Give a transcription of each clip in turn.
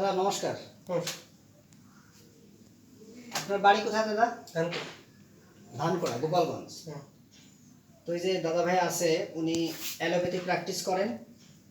দাদা নমস্কার। আপনার বাড়ি কোথায় দাদা? ধানকোড়া গোপালগঞ্জ। তো এই যে দাদা ভাই আছে উনি অ্যালোপ্যাথি প্র্যাকটিস করেন।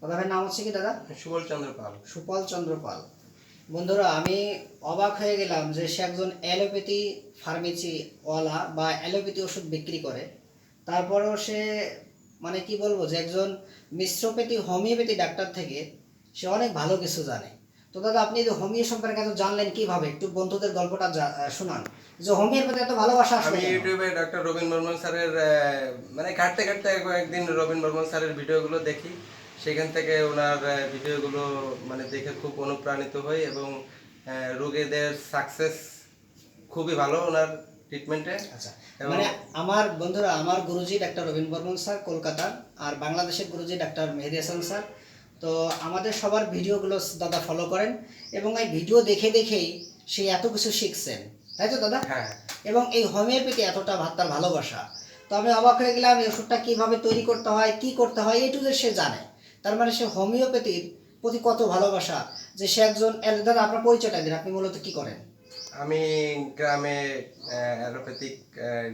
দাদা ভাইয়ের নাম হচ্ছে কি দাদা? সুবল চন্দ্র পাল। সুপল চন্দ্র পাল। বন্ধুরা আমি অবাক হয়ে গেলাম যে সে একজন অ্যালোপ্যাথি ফার্মেসিওয়ালা বা অ্যালোপ্যাথি ওষুধ বিক্রি করে। তারপরেও সে মানে কি বলব যে একজন মিশ্রপ্যাথি হোমিওপ্যাথি ডাক্তার থেকে সে অনেক ভালো কিছু জানে। তো দাদা আপনি যে হোমিও সম্পর্কে এত জানলেন কীভাবে? একটু বন্ধুদের গল্পটা শোনান। যে হোমিওর প্রতি এত ভালোবাসা আসলে আমি ইউটিউবে ডক্টর রবীন বর্মন স্যারের মানে ঘাটতে ঘাটতে একদিন রবীন বর্মন স্যারের ভিডিওগুলো দেখি। সেখান থেকে ওনার ভিডিওগুলো মানে দেখে খুব অনুপ্রাণিত হই এবং রোগীদের সাকসেস খুবই ভালো ওনার ট্রিটমেন্টে আচ্ছা মানে আমার বন্ধুরা আমার গুরুজি ডাক্তার রবীন বর্মন স্যার কলকাতার আর বাংলাদেশের গুরুজি ডাক্তার মেহেদি হাসান স্যার। তো আমাদের সবার ভিডিওগুলো দাদা ফলো করেন এবং এই ভিডিও দেখে দেখেই সে এত কিছু শিখছেন তাই তো দাদা? হ্যাঁ। এবং এই হোমিওপ্যাথি এতটা ভাতার ভালোবাসা। তো আমি অবাক হয়ে গেলাম এই ওষুধটা কীভাবে তৈরি করতে হয় কি করতে হয় এইটুকু সে জানে। তার মানে সে হোমিওপ্যাথির প্রতি কত ভালোবাসা যে সে একজন দাদা আপনার পরিচয়টা দিন আপনি মূলত কি করেন? আমি গ্রামে অ্যালোপ্যাথিক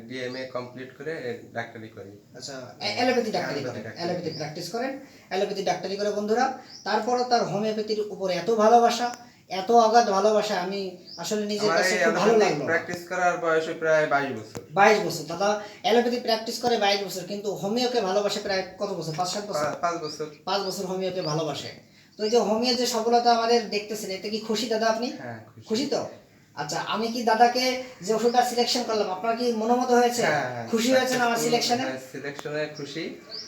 ডিএমএ কমপ্লিট করে ডাক্তারি করি। আচ্ছা অ্যা- অ্যালোপ্যাথি ডাক্তারি করেন। অ্যালোপ্যাথি প্র্যাকটিস করেন অ্যালোপ্যাথি ডাক্তারি করে বন্ধুরা তারপরও তার হোমিওপ্যাথির উপর এত ভালোবাসা এত অগাধ ভালোবাসা আমি আসলে নিজের কাছে খুব ভালো লাগল প্র্যাকটিস করার বয়স প্রায় বাইশ বছর। বাইশ বছর দাদা অ্যালোপ্যাথি প্র্যাকটিস করে বাইশ বছর কিন্তু হোমিওকে ভালোবাসে প্রায় কত বছর? পাঁচ সাত বছর? পা- পাঁচ বছর। পাঁচ বছর হোমিওকে ভালোবাসে। তো এই যে হোমিও যে সফলতা আমাদের দেখতেছেন এতে কি খুশি দাদা আপনি? হ্যাঁ। খুশি তো? আচ্ছা আমি কি দাদাকে যে ওষুধটা সিলেকশন করলাম আপনার কি মনোমত হয়েছে? হ্যাঁ, খুশি হয়েছেন আমার সিলেকশনে হ্যাঁ, সিলেকশনে খুশি।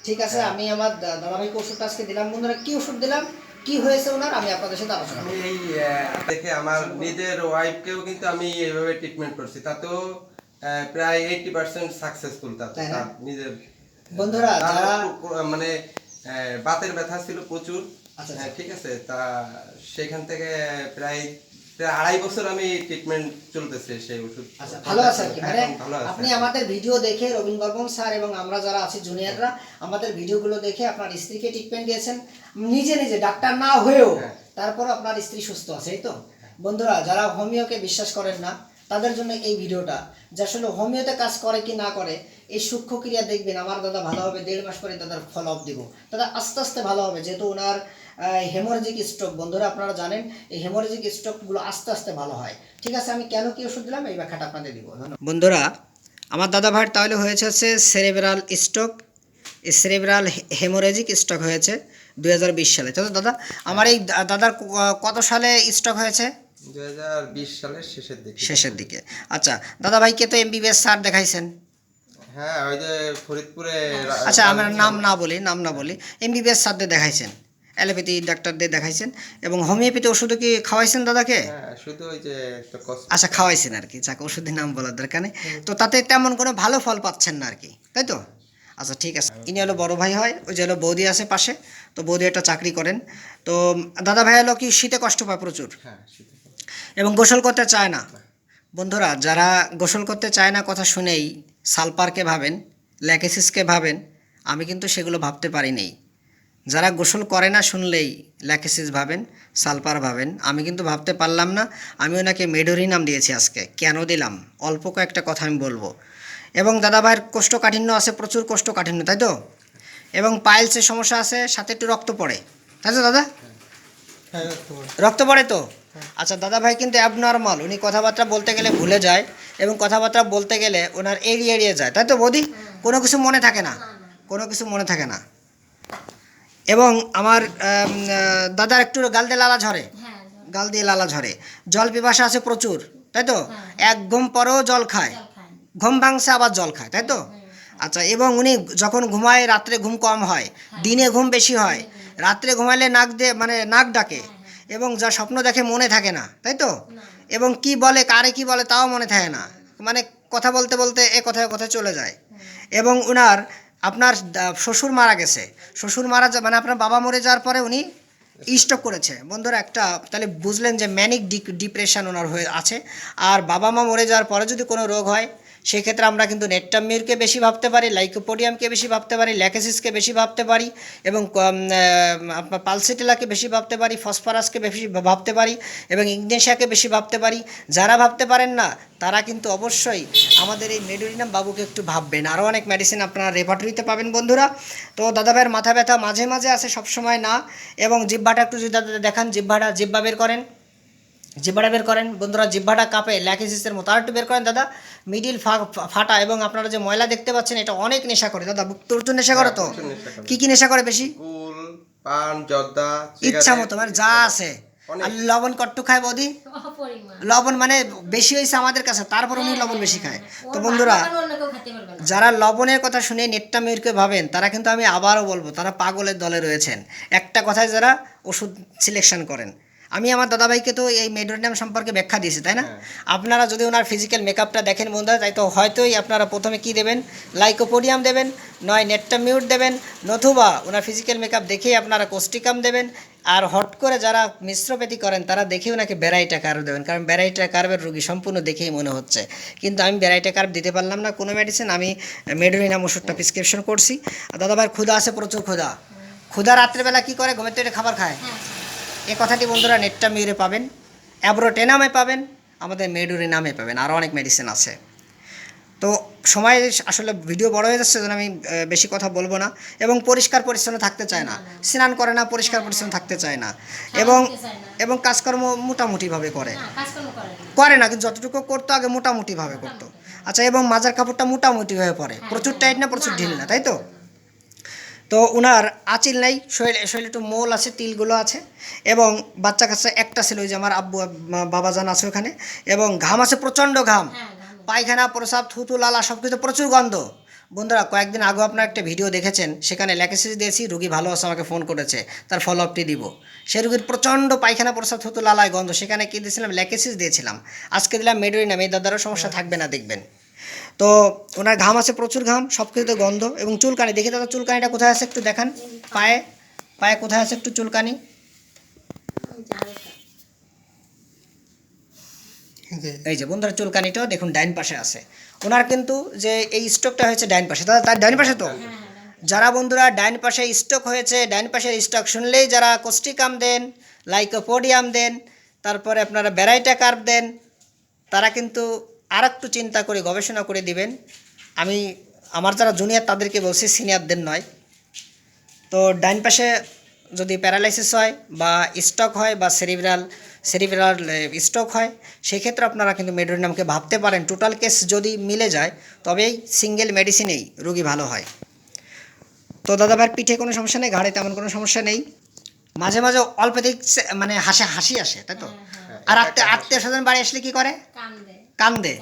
ঠিক আছে আমি আমার দাদাভাইকে ওষুধটা আজকে দিলাম। বন্ধুরা কি ওষুধ দিলাম? কি হয়েছে ওনার? আমি আপনাদের সাথে আলোচনা করব। এই দেখে আমার নিজের ওয়াইফকেও কিন্তু আমি এইভাবে ট্রিটমেন্ট করছি। তাতেও প্রায় এইটি পার্সেন্ট সাকসেসফুল তাতে? তার নিজের বন্ধুরা, যারা- মানে বাতের ব্যথা ছিল প্রচুর। আচ্ছা, হ্যাঁ, ঠিক আছে তা সেখান থেকে প্রায় আড়াই বছর আমি ট্রিটমেন্ট চলতেছে সেই ওষুধ। আচ্ছা ভালো আছে কি? মানে আপনি আমাদের ভিডিও দেখে রবীন বর্মন স্যার এবং আমরা যারা আছি জুনিয়ররা আমাদের ভিডিওগুলো দেখে আপনার স্ত্রীকে ট্রিটমেন্ট দিয়েছেন। নিজে নিজে ডাক্তার না হয়েও হ্যাঁ। তারপর আপনার স্ত্রী সুস্থ আছে এই তো? বন্ধুরা যারা হোমিওকে বিশ্বাস করেন না তাদের জন্য এই ভিডিওটা যে আসলে হোমিওতে কাজ করে কি না করে এই সূক্ষ্ম ক্রিয়া দেখবেন আমার দাদা ভালো হবে দেড় মাস পরে দাদার ফলো আপ দিব। দাদা আস্তে আস্তে ভালো হবে যেহেতু ওনার হেমোরেজিক স্ট্রোক বন্ধুরা আপনারা জানেন এই হেমোরেজিক স্ট্রোকগুলো আস্তে আস্তে ভালো হয়। ঠিক আছে আমি কেন কি ওষুধ দিলাম? এই ব্যাখ্যাটা আপনাদের দিব। বন্ধুরা আমার দাদা ভাইয়ের তাহলে হয়েছে হচ্ছে cerebral stroke cerebral haemorrhagic stroke হয়েছে দু হাজার বিশ সালে। তো দাদা আমার এই দাদার কত সালে স্ট্রোক হয়েছে? দুই হাজার বিশ সালের শেষের দিকে। শেষের দিকে। আচ্ছা দাদা ভাইকে তো এমবিবিএস স্যার দেখাইছেন? হ্যাঁ ওই যে ফরিদপুরে আচ্ছা আমার নাম না বলি নাম না বলি। এমবিবিএস স্যারদের দেখাইছেন। অ্যালোপ্যাথি ডাক্তারদের দেখাইছেন এবং হোমিওপ্যাথি ওষুধও কি খাওয়াইছেন দাদাকে? হ্যাঁ শুধু ওই যে আচ্ছা খাওয়াইছেন আর কি। যাকে ওষুধের নাম বলার দরকার নেই। তো তাতে তেমন কোনো ভালো ফল পাচ্ছেন না আর কি তাই তো? আচ্ছা ঠিক আছে। ইনি হলো বড় ভাই হয় ওই যে হলো বৌদি আছে পাশে তো বৌদি একটা চাকরি করেন। তো দাদা ভাই হলো কি শীতে কষ্ট পায় প্রচুর। হ্যাঁ এবং গোসল করতে চায় না। বন্ধুরা যারা গোসল করতে চায় না কথা শুনেই সালপারকে ভাবেন ল্যাকেসিসকে ভাবেন আমি কিন্তু সেগুলো ভাবতে পারি নেই। যারা গোসল করে না শুনলেই ল্যাকেসিস ভাবেন সালপার ভাবেন আমি কিন্তু ভাবতে পারলাম না আমি ওনাকে মেডোরি নাম দিয়েছি আজকে কেন দিলাম? অল্প কয়েকটা কথা আমি বলব। এবং দাদাভাইয়ের কোষ্ঠকাঠিন্য আছে প্রচুর কোষ্ঠকাঠিন্য তাই তো? এবং পাইলসের সমস্যা আছে সাথে একটু রক্ত পড়ে। তাই তো দাদা? হ্যাঁ রক্ত পড়ে। তো? আচ্ছা দাদা ভাই কিন্তু অ্যাবনর্মাল উনি কথাবার্তা বলতে গেলে ভুলে যায় এবং কথাবার্তা বলতে গেলে ওনার এড়িয়ে এড়িয়ে যায় তাই তো বৌদি? কোনো কিছু মনে থাকে না? কোনো কিছু মনে থাকে না? এবং আমার দাদার একটু গাল দিয়ে লালা ঝরে। হ্যাঁ গাল দিয়ে লালা ঝরে। জল পিপাসা আছে প্রচুর তাই তো? এক ঘুম পরেও জল খায়। ঘুম ভাঙছে আবার জল খায় তাই তো? আচ্ছা এবং উনি যখন ঘুমায় রাত্রে ঘুম কম হয়। দিনে ঘুম বেশি হয়। রাত্রে ঘুমাইলে নাক দিয়ে মানে নাক ডাকে। এবং যা স্বপ্ন দেখে মনে থাকে না তাই তো? এবং কি বলে কারে কি বলে তাও মনে থাকে না। মানে কথা বলতে বলতে এ কথায় কথা চলে যায়। এবং উনার আপনার শ্বশুর মারা গেছে। শ্বশুর মারা যা মানে আপনার বাবা মরে যাওয়ার পরে উনি স্টক করেছে। বন্ধুরা, একটা, তাহলে বুঝলেন যে ম্যানিক ডিপ্রেশন ওনার হয়ে আছে। আর বাবা মা মরে যাওয়ার পরে যদি কোনো রোগ হয় সেই ক্ষেত্রে আমরা কিন্তু নেট্টামিউরকে বেশি ভাবতে পারি, লাইকোপোডিয়ামকে বেশি ভাবতে পারি, ল্যাকেসিসকে বেশি ভাবতে পারি এবং আপনার পালসিটিলাকে বেশি ভাবতে পারি, ফসফরাসকে বেশি ভাবতে পারি এবং ইগনেশিয়াকে বেশি ভাবতে পারি। যারা ভাবতে পারেন না, তারা কিন্তু অবশ্যই আমাদের এই মেডোরিনাম বাবুকে একটু ভাববেন। আরও অনেক মেডিসিন আপনারা রেপার্টরিতে পাবেন বন্ধুরা। তো দাদাভাইয়ের মাথা ব্যথা মাঝে মাঝে আসে সবসময় না এবং জিব্বাটা একটু যদি দেখান জিব্বাটা জিব্বা বের করেন। জিব্বাটা বের করেন। বন্ধুরা জিব্বাটা কাঁপে ল্যাকিসিসের মতো। আর একটু বের করেন দাদা। মিডিল ফাটা এবং আপনারা যে ময়লা দেখতে পাচ্ছেন এটা অনেক নেশা করে। দাদা প্রচুর নেশা করে তো। কি কি নেশা করে বেশি? পান জর্দা ইচ্ছা মতো মানে যা আছে। আর লবণ কট্টু খায় বৌদি? লবণ মানে বেশি হয়েছে আমাদের কাছে তারপর উনি লবণ বেশি খায়। তো বন্ধুরা কেউ খেতে পারবে না। যারা লবণের কথা শুনে নেটটা মিরকে ভাবেন তারা কিন্তু আমি আবারও বলব তারা পাগলের দলে রয়েছেন। একটা কথায় যারা ওষুধ সিলেকশন করেন আমি আমার দাদাভাইকে তো এই মেডোরিনাম সম্পর্কে ব্যাখ্যা দিয়েছি তাই না? আপনারা যদি ওনার ফিজিক্যাল মেকআপটা দেখেন বন্ধুরা তাই তো হয়তোই আপনারা প্রথমে কি দেবেন? লাইকোপোডিয়াম দেবেন নয় নেটটা মিউট দেবেন নতুবা ওনার ফিজিক্যাল মেকআপ দেখেই আপনারা কোস্টিকাম দেবেন আর হট করে যারা মিশ্রপেতি করেন তারা দেখেই ওনাকে ব্যারাইটা কার্ভ দেবেন কারণ ব্যারাইটা কার্ভের রোগী সম্পূর্ণ দেখেই মনে হচ্ছে। কিন্তু আমি ব্যারাইটা কার্ভ দিতে পারলাম না কোনো মেডিসিন আমি মেডোরিনাম ওষুধটা প্রেসক্রিপশন করছি। আর দাদাভাইয়ের ক্ষুধা আছে প্রচুর ক্ষুধা। ক্ষুধা রাত্রেবেলা কী করে? ঘুমের খাবার খায়? হ্যাঁ। এ কথাটি বন্ধুরা নেটটা মিউরে পাবেন অ্যাব্রোটেনামে পাবেন আমাদের মেডুরি নামে পাবেন আরও অনেক মেডিসিন আছে। তো সময় আসলে ভিডিও বড় হয়ে যাচ্ছে যেন আমি বেশি কথা বলব না। এবং পরিষ্কার পরিচ্ছন্ন থাকতে চায় না। স্নান করে না পরিষ্কার পরিচ্ছন্ন থাকতে চায় না। এবং। এবং কাজকর্ম মোটামুটিভাবে করে। করে না। করে না কিন্তু যতটুকু করতো আগে মোটামুটিভাবে করতো। আচ্ছা এবং মাজার কাপড়টা মোটামুটিভাবে পরে। প্রচুর টাইট না প্রচুর ঢিল না তাই তো? তো ওনার আঁচিল নেই শরীরে শরীরে একটু মোল আছে তিলগুলো আছে এবং বাচ্চা কাচ্চা একটা ছিল ওই যে আমার আব্বু আব- বাবাজান আছে ওখানে এবং ঘাম আছে প্রচণ্ড ঘাম। হ্যাঁ পায়খানা প্রসাব থুতু লালা সব কিছু প্রচুর গন্ধ। বন্ধুরা কয়েকদিন আগে আপনার একটা ভিডিও দেখেছেন সেখানে ল্যাকেসিস দিয়েছি রুগী ভালো আছে আমাকে ফোন করেছে তার ফলো আপটি দিব। সে রুগীর প্রচণ্ড পায়খানা প্রসাব থুতু লালায় গন্ধ সেখানে কি দিয়েছিলাম? ল্যাকেসিস দিয়েছিলাম আজকে দিলাম মেডোরিনাম এই দাদারও সমস্যা থাকবে না দেখবেন। তো ওনার ঘাম আছে প্রচুর ঘাম সব কিছুতে গন্ধ এবং চুলকানি, দেখি দাদা চুলকানিটা কোথায় আছে একটু দেখান। পায়ে পায়ে কোথায় আছে একটু চুলকানি? এই যে বন্ধুরা, চুলকানিটাও দেখুন ডাইন পাশে আছে। ওনার কিন্তু যে এই স্ট্রোকটা হয়েছে ডাইন পাশে। দাদা, তার ডাইন পাশে তো? যারা বন্ধুরা ডাইন পাশে স্ট্রোক হয়েছে, ডাইন পাশের স্ট্রোক শুনলেই যারা কোস্টিকাম দেন, লাইকোপোডিয়াম দেন, তারপরে আপনারা ব্যারাইটা কার্ভ দেন, তারা কিন্তু আর একটু চিন্তা করে গবেষণা করে দিবেন। আমি আমার যারা জুনিয়র তাদেরকে বলছি সিনিয়রদের নয়। তো ডাইন পাশে যদি প্যারালাইসিস হয় বা স্ট্রোক হয় বা সেরিব্রাল সেরিব্রাল স্ট্রোক হয় সেক্ষেত্রে আপনারা কিন্তু মেডোরিনামকে ভাবতে পারেন। টোটাল কেস যদি মিলে যায় তবেই সিঙ্গেল মেডিসিনেই রোগী ভালো হয়। তো দাদাভাইয়ের পিঠে কোনো সমস্যা নেই? ঘাড়ে তেমন কোনো সমস্যা নেই? মাঝে মাঝে অল্পেতেই মানে হাসে হাসি আসে তাই তো? আর আত্মীয় আত্মীয় স্বজন বাড়ি আসলে কি করে? কান্দে।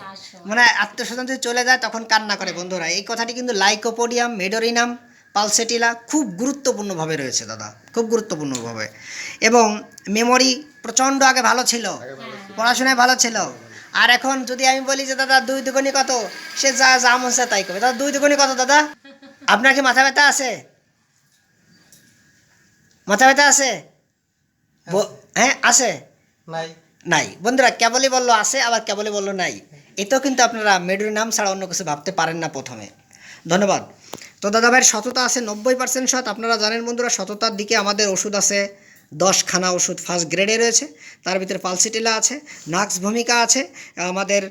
মানে আত্মীয়স্বজন যদি চলে যায় তখন কান্না করে বন্ধুরা। এই কথাটি কিন্তু লাইকোপোডিয়াম মেডোরিনাম পালসেটিলা খুব গুরুত্বপূর্ণভাবে রয়েছে দাদা। খুব গুরুত্বপূর্ণভাবে। এবং মেমোরি প্রচণ্ড আগে ভালো ছিল। পড়াশোনায় ভালো ছিল। আর এখন যদি আমি বলি যে দাদা দুই দুগুনি কত? সে যা যা মন তাই করবে। দাদা দুই দুগুনি কত দাদা? আপনার কি মাথা ব্যথা আছে? মাথা ব্যথা আছে। ব- হ্যাঁ আছে। নাই। নাই। বন্ধুরা, কেবলই বলল আছে, আবার কেবলই বলল নাই। এতেও কিন্তু আপনারা মেডুর নাম ছাড়া অন্য কিছু ভাবতে পারেন না প্রথমে। ধন্যবাদ। তো দাদা ভাইয়ের সততা আছে, নব্বই পার্সেন্ট সৎ। আপনারা জানেন বন্ধুরা, সততার দিকে আমাদের ওষুধ আছে। দশখানা ওষুধ ফার্স্ট গ্রেডে রয়েছে তার ভিতরে পালসিটিলা আছে নাক্স ভূমিকা আছে আমাদের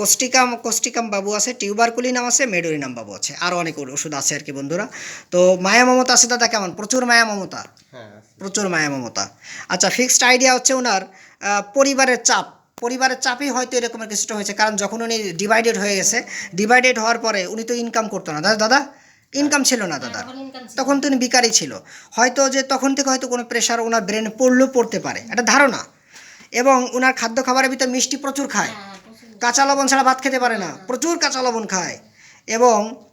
কোস্টিকাম কোস্টিকাম বাবু আছে টিউবারকুলিনাম আছে মেডোরিনাম বাবু আছে আরও অনেক ওষুধ আছে আর কি বন্ধুরা। তো মায়া মমতা আছে দাদা কেমন? প্রচুর মায়া মমতা? হ্যাঁ প্রচুর মায়া মমতা। আচ্ছা ফিক্সড আইডিয়া হচ্ছে ওনার পরিবারের চাপ। পরিবারের চাপই হয়তো এরকমের কিছুটা হয়েছে কারণ যখন উনি ডিভাইডেড হয়ে গেছে ডিভাইডেড হওয়ার পরে উনি তো ইনকাম করতো না। দাদা দাদা ইনকাম ছিল না দাদা তখন। তো উনি বেকারই ছিল। হয়তো যে তখন থেকে হয়তো কোনো প্রেশার ওনার ব্রেনে পড়লেও পড়তে পারে। এটা ধারণা। এবং ওনার খাদ্য খাবারের ভিতরে মিষ্টি প্রচুর খায়। হ্যাঁ, কাঁচা লবণ ছাড়া ভাত খেতে পারে না। প্রচুর কাঁচা লবণ খায়। এবং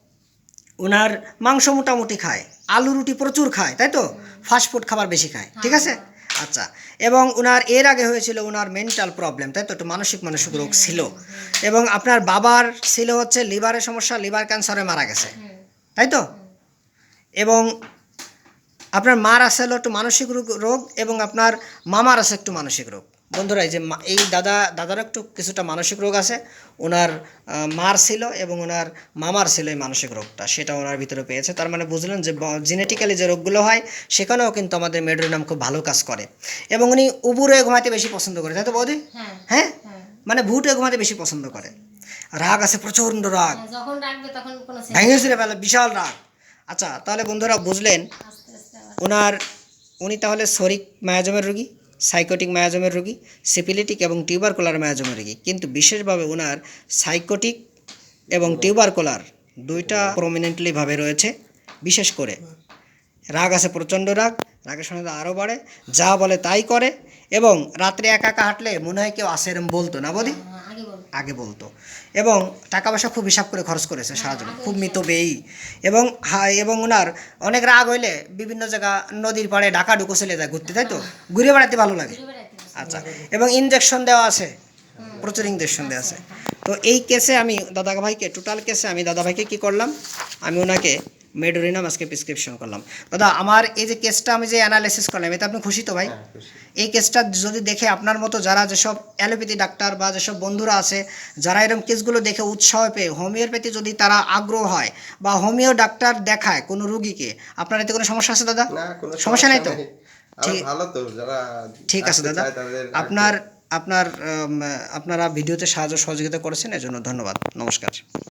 ওনার মাংস মোটামুটি খায়। আলু রুটি প্রচুর খায় তাই তো? ফাস্টফুড খাবার বেশি খায়। ঠিক আছে? আচ্ছা। এবং ওনার এর আগে হয়েছিল ওনার মেন্টাল প্রবলেম তাই তো? একটু মানসিক মানসিক রোগ ছিল। এবং আপনার বাবার ছিল হচ্ছে লিভারের সমস্যা লিভার ক্যান্সারে মারা গেছে। তাই তো এবং আপনার মার আছে হলো একটু মানসিক রোগ- রোগ এবং আপনার মামার আছে একটু মানসিক রোগ। বন্ধুরা এই যে এই দাদা দাদার একটু কিছুটা মানসিক রোগ আছে। ওনার মার ছিল এবং ওনার মামার ছিল এই মানসিক রোগটা সেটা ওনার ভিতরে পেয়েছে। তার মানে বুঝলেন যে জেনেটিক্যালি যে রোগগুলো হয় সেখানেও কিন্তু আমাদের মেডোরিনাম খুব ভালো কাজ করে। এবং উনি উবুরে ঘুমাতে বেশি পছন্দ করে তাই তো বৌদি? হ্যাঁ। হ্যাঁ? হ্যাঁ। মানে ভুটে ঘুমাতে বেশি পছন্দ করে। রাগ আছে প্রচণ্ড রাগ। হ্যাঁ, ভেঙে ছিঁড়ে ফেলে বিশাল রাগ। আচ্ছা তাহলে বন্ধুরা বুঝলেন ওনার উনি তাহলে শরিক মায়াজমের রোগী সাইকোটিক মায়াজমের রোগী সিপিলিটিক এবং টিউবারকুলার মায়াজমের রোগী। কিন্তু বিশেষভাবে ওনার সাইকোটিক এবং টিউবারকুলার দুইটা প্রমিনেন্টলিভাবে রয়েছে বিশেষ করে। রাগ আছে প্রচণ্ড রাগ রাগের সঙ্গে আরও বাড়ে যা বলে তাই করে এবং রাত্রে একা একা হাঁটলে মনে হয় কেউ আসে এরম বলতো না বদি? হ্যাঁ, আগে বলতো। এবং টাকা পয়সা খুব হিসাব করে খরচ করেছে সারা জীবন খুব মিতব্যয়ী এবং এবং ওনার অনেক রাগ হইলে বিভিন্ন জায়গা নদীর পাড়ে ঢাকা ঢুকো চলে যায় ঘুরতে তাই তো? ঘুরে বেড়াতে ভালো লাগে। আচ্ছা এবং ইনজেকশন দেওয়া আছে প্রচুর ইনজেকশন দেওয়া আছে। তো এই কেসে আমি দাদা ভাইকে টোটাল কেসে আমি দাদা ভাইকে কী করলাম? আমি ওনাকে মেডোরিনাম আজকে প্রেসক্রিপশন করলাম। দাদা আমার এই যে কেসটা আমি যে অ্যানালাইসিস করলাম এতে আপনি খুশি তো ভাই? হ্যাঁ, এই কেসটা যদি দেখে আপনার মতো যারা যেসব অ্যালোপ্যাথি ডাক্তার বা যেসব বন্ধুরা আছে যারা এরকম কেসগুলো দেখে উৎসাহ পেয়ে হোমিওপ্যাথি যদি তারা আগ্রহ হয় বা হোমিও ডাক্তার দেখায় কোনো রুগীকে আপনার এতে কোনো সমস্যা আছে দাদা? সমস্যা নেই তো? ঠিক- আছে দাদা। আপনার আপনার আপনারা ভিডিওতে সাহায্য সহযোগিতা করেছেন এজন্য ধন্যবাদ। নমস্কার।